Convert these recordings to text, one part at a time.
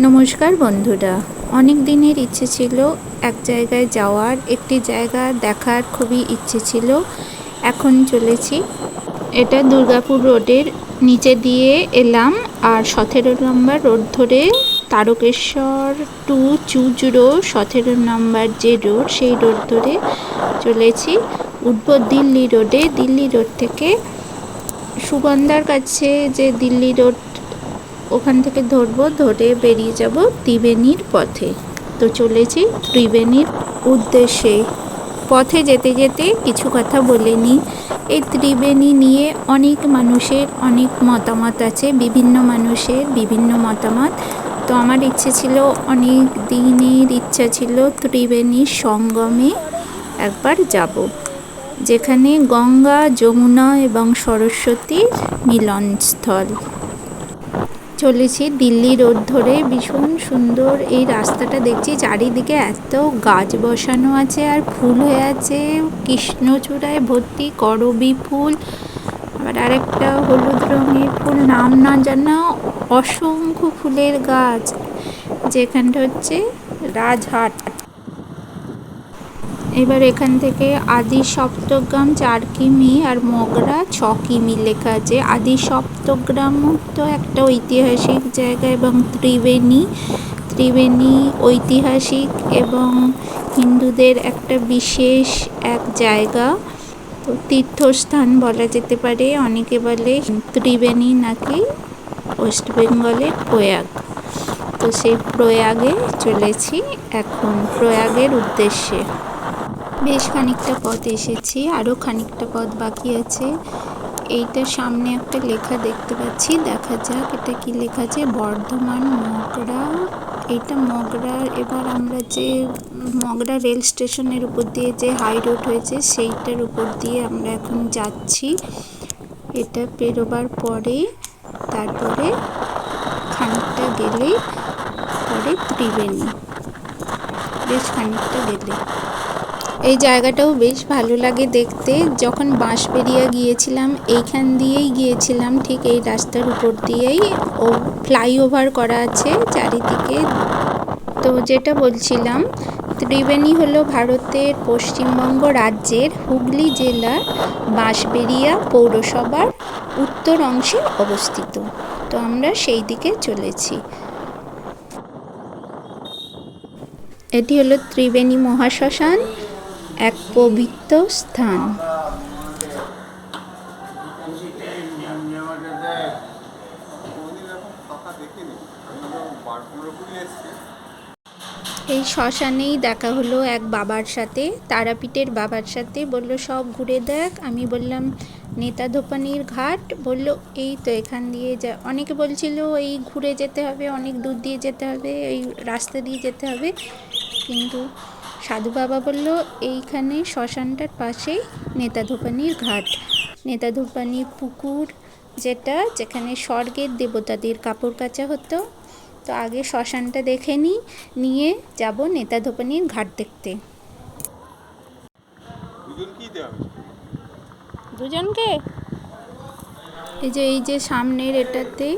নমস্কার বন্ধুরা। অনেক দিনের ইচ্ছে ছিল এক জায়গায় যাওয়ার, একটি জায়গা দেখার খুবই ইচ্ছে ছিল। এখন চলেছি। এটা দুর্গাপুর রোডের নিচে দিয়ে এলাম আর সতেরো নম্বর রোড ধরে তারকেশ্বর টু চুজুড়ো সতেরো নম্বর যে রোড, সেই রোড ধরে চলেছি। উঠব দিল্লি রোডে। দিল্লি রোড থেকে সুগন্ধার কাছে যে দিল্লি রোড ওখান থেকে ধরবো, ধরে বেরিয়ে যাব ত্রিবেণীর পথে। তো চলেছি ত্রিবেণীর উদ্দেশ্যে। পথে যেতে যেতে কিছু কথা বলে এই ত্রিবেণী নিয়ে অনেক মানুষের অনেক মতামত আছে, বিভিন্ন মানুষের বিভিন্ন মতামত। তো আমার ইচ্ছে ছিল, অনেক দিনের ইচ্ছা ছিল ত্রিবেণীর সঙ্গমে একবার যাব, যেখানে গঙ্গা, যমুনা এবং সরস্বতীর মিলনস্থল। চলেছি দিল্লি রোড ধরে। ভীষণ সুন্দর এই রাস্তাটা দেখছি। চারিদিকে এত গাছ বসানো আছে আর ফুল হয়ে আছে। কৃষ্ণচূড়ায় ভর্তি করবি ফুল। আবার আরেকটা হলুদ রঙের ফুল। নাম না জানা অসংখ্য ফুলের গাছ। যেখানটা হচ্ছে রাজহাট। এবার এখান থেকে আদি সপ্তগ্রাম চার কিমি আর মগরা ছ কিমি লেখা আছে। আদি সপ্তগ্রাম তো একটা ঐতিহাসিক জায়গা এবং ত্রিবেণী। ত্রিবেণী ঐতিহাসিক এবং হিন্দুদের একটা বিশেষ এক জায়গা। তো তীর্থস্থান বলা যেতে পারে, অনেকে বলে ত্রিবেণী নাকি ওয়েস্ট বেঙ্গলের প্রয়াগ। তো সেই প্রয়াগে চলেছি এখন, প্রয়াগের উদ্দেশ্যে। বেশ খানিকটা পথ এসেছি আরও খানিকটা পথ বাকি আছে। এইটার সামনে একটা লেখা দেখতে পাচ্ছি, দেখা যাক এটা কি লেখা আছে, বর্ধমান মগরা। এইটা মগরার এবার আমরা যে মগরা রেল স্টেশনের উপর দিয়ে যে হাই রোড হয়েছে, সেইটার উপর দিয়ে আমরা এখন যাচ্ছি। এটা পেরোবার পরে, তারপরে খানিকটা গেলেই পরে ত্রিবেণী। বেশ খানিকটা গেলে এই জায়গাটাও বেশ ভালো লাগে দেখতে। যখন বাঁশবেরিয়া গিয়েছিলাম, এইখান দিয়েই গিয়েছিলাম, ঠিক এই রাস্তার উপর দিয়েই। ও, ফ্লাইওভার করা আছে চারিদিকে। তো যেটা বলছিলাম, ত্রিবেণী হলো ভারতের পশ্চিমবঙ্গ রাজ্যের হুগলি জেলার বাঁশবেরিয়া পৌরসভার উত্তর অংশে অবস্থিত। তো আমরা সেই দিকে চলেছি। এটি হলো ত্রিবেণী মহাশ্মশান। এক পবিত্র স্থান। এই শ্মশানেই দেখা হলো এক বাবার সাথে, তারাপীঠের বাবার সাথে। বলল, সব ঘুরে দেখ। আমি বললাম, নেতা ধোপানির ঘাট? বলল, এই তো এখান দিয়ে যা। অনেকে বলছিল, এই ঘুরে যেতে হবে, অনেক দূর দিয়ে যেতে হবে, এই রাস্তা দিয়ে যেতে হবে। কিন্তু সাধু বাবা বলল এইখানে শ্মশানটার পাশেই নেতাধোপানির ঘাট। নেতাধোপানির পুকুর যেটা যেখানে স্বর্গের দেবতাদের কাপড় কাচা হতো। তো আগে শ্মশানটা দেখে নিই নিয়ে যাব নেতাধোপানির ঘাট দেখতে। দুজনকে? এই যে এই যে সামনের এটাতে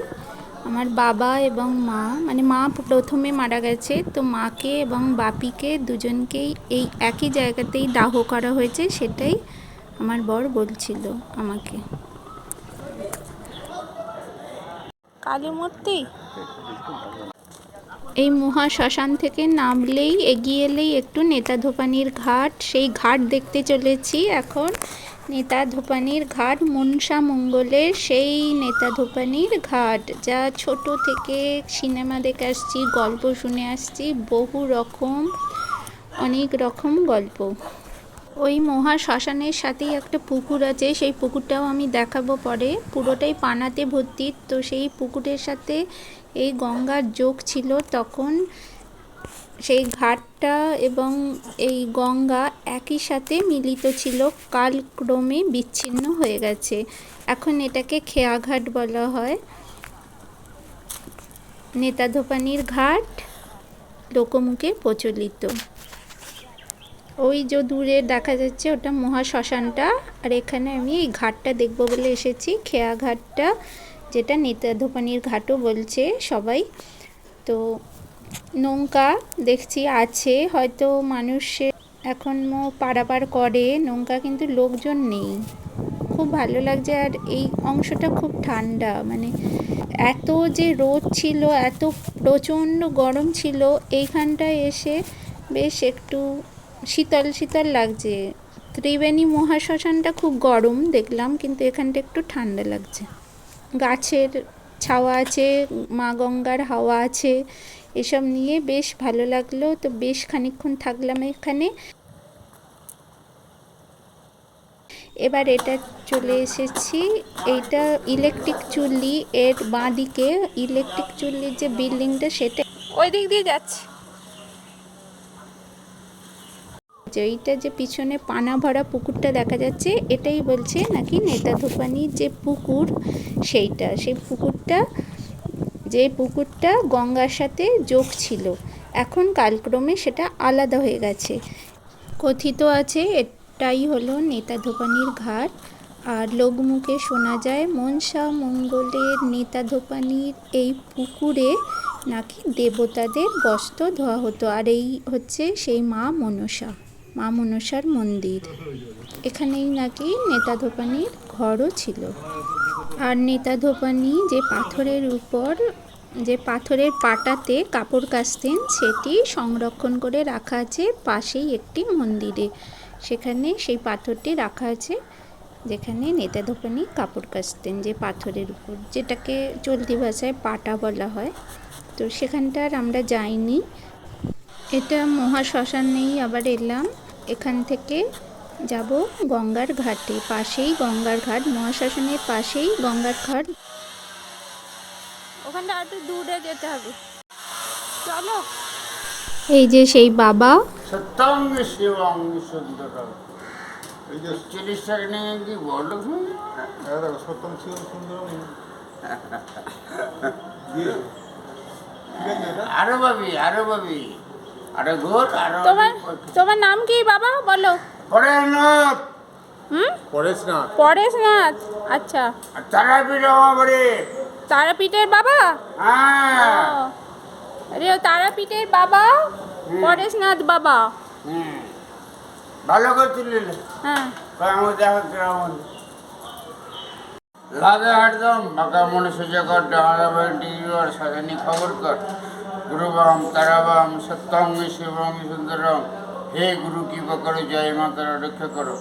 আমার বাবা এবং মা মানে মা প্রথমে মারা গেছে তো মাকে এবং বাপিকে দুজনকেই এই একই জায়গাতেই দাহ করা হয়েছে সেটাই আমার বর বলছিল আমাকে। কালী মূর্তি? এই মহা শ্মশান থেকে নামলেই এগিয়ে এলেই একটু নেতা ধোপানির ঘাট সেই ঘাট দেখতে চলেছি এখন। নেতা ধোপানির ঘাট, মনসা মঙ্গলের সেই নেতা ধোপানির ঘাট, যা ছোট থেকে সিনেমা দেখে আসছি, গল্প শুনে আসছি, বহু রকম, অনেক রকম গল্প। ওই মহা শ্মশানের সাথেই একটা পুকুর আছে, সেই পুকুরটাও আমি দেখাবো পরে। পুরোটাই পানাতে ভর্তি, তো সেই পুকুরের সাথে এই গঙ্গার যোগ ছিল তখন সেই ঘাটটা এবং এই গঙ্গা একই সাথে মিলিত ছিল, কালক্রমে বিচ্ছিন্ন হয়ে গেছে। এখন এটাকে খেয়াঘাট বলা হয়। নেতাধোপানির ঘাট লোকমুখে প্রচলিত। ওই যে দূরে দেখা যাচ্ছে ওটা মহা শ্মশানটা, আর এখানে আমি এই ঘাটটা দেখব বলে এসেছি। খেয়া ঘাটটা যেটা নেতাধোপানির ঘাটও বলছে সবাই। তো নৌকা দেখছি আছে, হয়তো মানুষে এখনও পারাপার করে, নৌকা কিন্তু লোকজন নেই। খুব ভালো লাগছে আর এই অংশটা খুব ঠান্ডা মানে এত যে রোদ ছিল, এত প্রচণ্ড গরম ছিল, এইখানটায় এসে বেশ একটু শীতল শীতল লাগছে। ত্রিবেণী মহাশ্মশানটা খুব গরম দেখলাম, কিন্তু এখানটা একটু ঠান্ডা লাগছে। গাছের ছাওয়া আছে, মা গঙ্গার হাওয়া আছে এসব নিয়ে বেশ ভালো লাগল। তো বেশ খানিকক্ষণ থাকলাম এখানে। এবার এটা চলে এসেছি। এইটা ইলেকট্রিক চুল্লি এর বাঁদিকে। ইলেকট্রিক চুল্লির যে বিল্ডিংটা সেটা ওই দিক দিয়ে যাচ্ছে। যে এইটা যে পিছনে পানা ভরা পুকুরটা দেখা যাচ্ছে এটাই বলছে নাকি নেতা ধোপানির যে পুকুর সেইটা। সেই পুকুরটা যে পুকুরটা গঙ্গার সাথে যোগ ছিল। এখন কালক্রমে সেটা আলাদা হয়ে গেছে। কথিত আছে, এটাই হলো নেতা ধোপানির ঘাট। আর লোকমুখে শোনা যায়, মনসা মঙ্গলের নেতা ধোপানির এই পুকুরে নাকি দেবতাদের বস্ত্র ধোয়া হতো। আর এই হচ্ছে সেই মা মনসা, মা মনসার মন্দির। এখানেই নাকি নেতা ধোপানির ঘরও ছিল। আর নেতা ধোপানি যে পাথরের উপর, যে পাথরের পাটাতে কাপড় কাচতেন, সেটি সংরক্ষণ করে রাখা আছে পাশেই একটি মন্দিরে। সেখানে সেই পাথরটি রাখা আছে যেখানে নেতা ধোপানি কাপড় কাচতেন যে পাথরের উপর, যেটাকে চলতি ভাষায় পাটা বলা হয়। তো সেখানটার আমরা যাইনি। এটা মহাশ্মশানেই আবার এলাম। এখান থেকে যাব গঙ্গার ঘাটে। পাশেই গঙ্গার ঘাট মহাশাসনের পাশেই গঙ্গার ঘাট। ওখানটা একটু দূরে যেতে হবে। চলো। এই যে সেই বাবা। সত্যাঙ্গ শিবাঙ্গ সুন্দর এই যে চল্লিশ টাকা নিয়ে কি হ্যাঁ সত্যম ছিল সুন্দর আরও আরও আরও ঘোর আরও তোমার তোমার নাম কি বাবা? বলো। হুম? পরেশনাথ। আচ্ছা। তারাপীঠ তারাপীঠের বাবা? হ্যাঁ। আরে তারাপীঠের বাবা? পরেশনাথ বাবা? হুম। ভালো করে তুলিল হ্যাঁ। কেমন দেখা কেমন লাদা হাটদম বাঁকা মনে সোজা কর ডাঙা ডিগ্রি আর সাজানি খবর কর। গুরুবাম তারাবাম সত্যঙ্গ শিবঙ্গ সুন্দরম। হে গুরু কৃপা করো? জয় মাতার রক্ষা করো।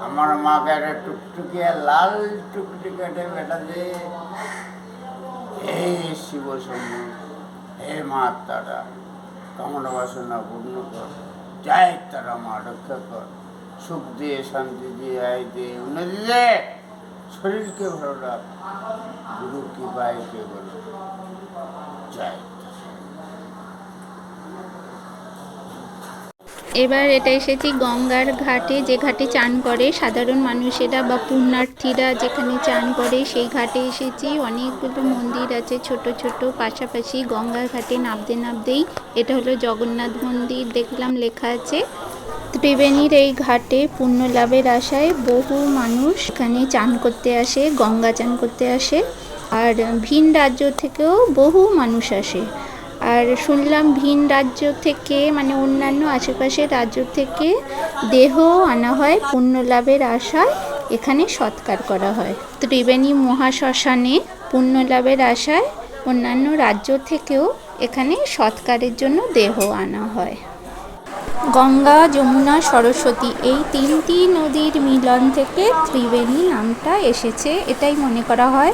আমার মাকে একটা টুকটুকিয়া লাল টুকটুকি বেটা দে হে শিব শম্ভু, হে মা তারা, কামনা বাসনা পূর্ণ কর। জয় তারা মা, রক্ষা কর। সুখ দিয়ে, শান্তি দিয়ে, আয় দে উন্নতি দে। শরীরকে ভালো রাখ। গুরু কি বাইকে বলো। জয়। এবার এটা এসেছি গঙ্গার ঘাটে, যে ঘাটে চান করে সাধারণ মানুষেরা বা পুণ্যার্থীরা যেখানে চান করে সেই ঘাটে এসেছি। অনেকগুলো মন্দির আছে ছোট ছোট, পাশাপাশি গঙ্গার ঘাটে নামতে, নামতেই এটা হলো জগন্নাথ মন্দির, দেখলাম লেখা আছে। ত্রিবেণীর এই ঘাটে পুণ্য লাভের আশায় বহু মানুষ এখানে চান করতে আসে, গঙ্গা চান করতে আসে। আর ভিন রাজ্য থেকেও বহু মানুষ আসে। আর শুনলাম ভিন রাজ্য থেকে মানে অন্যান্য আশেপাশের রাজ্য থেকে দেহ আনা হয়, পুণ্য লাভের আশায় এখানে সৎকার করা হয়। ত্রিবেণী মহাশ্মশানে পুণ্য লাভের আশায় অন্যান্য রাজ্য থেকেও এখানে সৎকারের জন্য দেহ আনা হয়। গঙ্গা, যমুনা, সরস্বতী এই তিনটি নদীর মিলন থেকে ত্রিবেণী নামটা এসেছে, এটাই মনে করা হয়।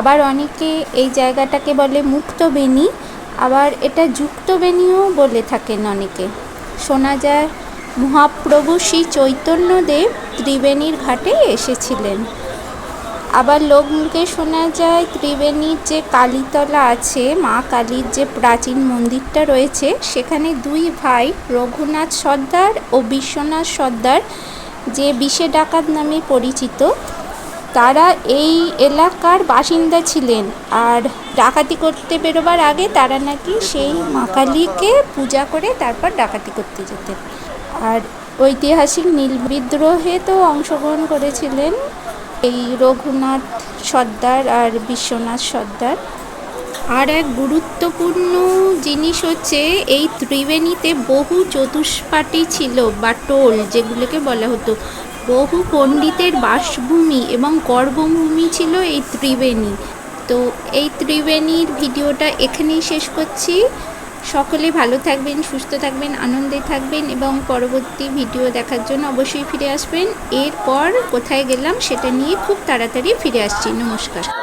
আবার অনেকে এই জায়গাটাকে বলে মুক্তবেণী। আবার এটা যুক্তবেণীও বলে থাকেন অনেকে। শোনা যায়, মহাপ্রভু শ্রী চৈতন্যদেব ত্রিবেণীর ঘাটে এসেছিলেন। আবার লোকমুখে শোনা যায়, ত্রিবেণীর যে কালীতলা আছে, মা কালীর যে প্রাচীন মন্দিরটা রয়েছে, সেখানে দুই ভাই, রঘুনাথ সর্দার ও বিশ্বনাথ সর্দার, যে বিষে ডাকাত নামে পরিচিত, তারা এই এলাকার বাসিন্দা ছিলেন। আর ডাকাতি করতে বেরোবার আগে তারা নাকি সেই মা কালীকে পূজা করে তারপর ডাকাতি করতে যেতেন। আর ঐতিহাসিক নীল বিদ্রোহে তো অংশগ্রহণ করেছিলেন এই রঘুনাথ সর্দার আর বিশ্বনাথ সর্দার। আর এক গুরুত্বপূর্ণ জিনিস হচ্ছে এই ত্রিবেণীতে বহু চতুষ্পাটি ছিল বা টোল, যেগুলোকে বলা হতো। বহু পণ্ডিতের বাসভূমি এবং কর্মভূমি ছিল এই ত্রিবেণী। তো এই ত্রিবেণীর ভিডিওটা এখানেই শেষ করছি। সকলে ভালো থাকবেন, সুস্থ থাকবেন, আনন্দে থাকবেন এবং পরবর্তী ভিডিও দেখার জন্য অবশ্যই ফিরে আসবেন। এরপর কোথায় গেলাম সেটা নিয়ে খুব তাড়াতাড়ি ফিরে আসছি। নমস্কার।